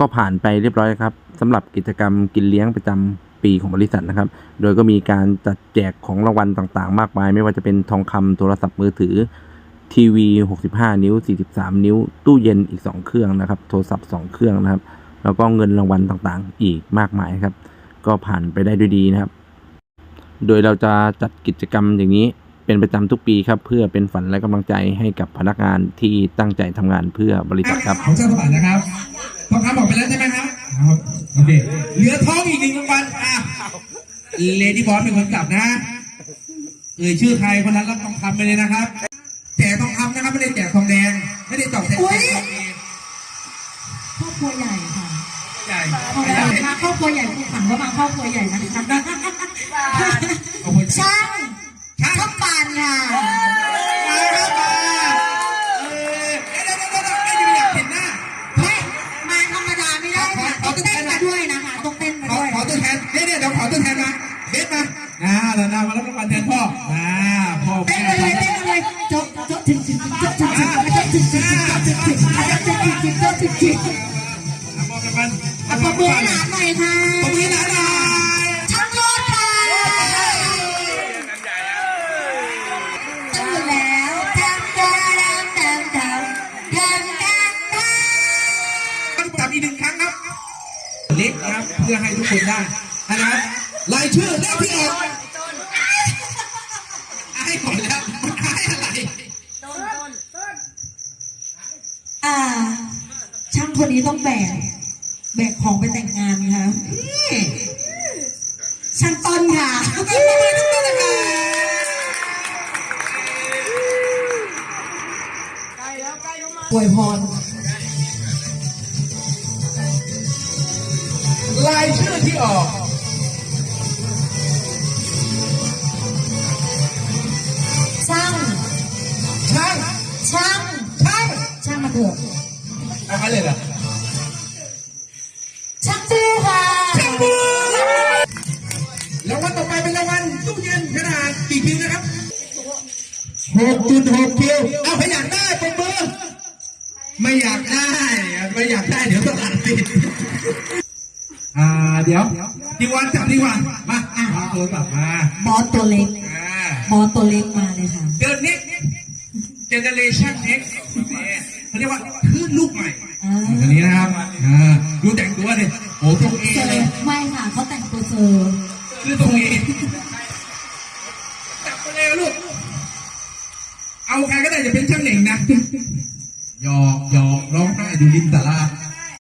ก็ผ่านไปเรียบร้อยครับสำหรับกิจกรรมกินเลี้ยงประจำปีของบริษัทนะครับ โดยก็มีการจัดแจกของรางวัลต่างๆ มากมาย ไม่ว่าจะเป็นทองคำโทรศัพท์มือถือทีวี 65 นิ้ว 43 นิ้ว ตู้เย็นอีก 2 เครื่องนะครับ โทรศัพท์ 2 เครื่องนะครับ แล้วก็เงินรางวัลต่างๆ อีกมากมายครับ ก็ผ่านไปได้ด้วยดีนะครับ โดยเราจะจัดกิจกรรมอย่างนี้เป็นประจำทุกปีครับ เพื่อเป็นฝันและกำลังใจให้กับพนักงานที่ตั้งใจทำงานเพื่อบริษัทครับขอเจ้าสมบัตินะครับ ทองคำบอกไปแล้วใช่ไหมครับครับโอเคเหลือทองอีกหนึ่งรางวัลอะเลดี้บอสเป็นคนจับนะเอ่ยชื่อใครคนนั้นรับทองคำไปเลยนะครับแจกทองคำนะครับไม่ได้แจกทองแดง ไม่ได้ตอกแจกทองแดงครอบครัวใหญ่ค่ะใหญ่พอใหญ่มาครอบครัวใหญ่คุณขังก็มาครอบครัวใหญ่นะคะ เบสมาอ่าแล้วนามารับรางวัลแทนพ่ออ่าพ่อเต้แม่นกันเลยเต้นกันเลยจบจบถึงถึงจบถึงถึงจบถึงถึงจบถึงถึงจบถึงถึงจบถึงถึงอะมอบรางวัลอะปรบมือให้หลานหน่อยค่ะปรบมือให้หลานหน่อยช่างโลดค่ะตื่นแล้วทำดาดำดำดำดำดำดำต้องจับอีกหนึ่งครั้งครับ เล็กนะครับเพื่อให้ทุกคนได้นะครับ รายชื่อเลขที่ออกให้ก่อนแล้วมันให้อะไรอ่า ช่างคนนี้ต้องแบก แบกของไปแต่งงานค่ะนี่ช่างต้นค่ะขอบคุณทุกท่านนะครับอวยพรรายชื่อที่ออก อะเอาไปเลยเหรอช่างปูค่ะช่างบูรางวัลต่อไปเป็นรางวัลตู้เย็นขนาดกี่คิวนะครับหกจุดหกคิวเอาไปอยากได้ปรบมือไม่อยากได้ไม่อยากได้เดี๋ยวตลาดปิดอ่าเดี๋ยวดีวันจับดีกว่ามาอะเอาโทรศัพท์มาบอสตัวเล็กอ่าบอสตัวเล็กมาเลยค่ะเดินนิกเจเนเรชั่นเน็ก นลูกใหม่อ่าอันนี้นะครับอ่าดูแต่งตัวดิโอ้ตรงเอเซอเลยร์ไม่ค่ะเขาแต่งตัวเซอร์คือตรงเอจับไปเลยลูก เอาใครก็ได้จะเป็นช่างเหน่งนะหยอกหยอกร้องไห้ดูริมตลาด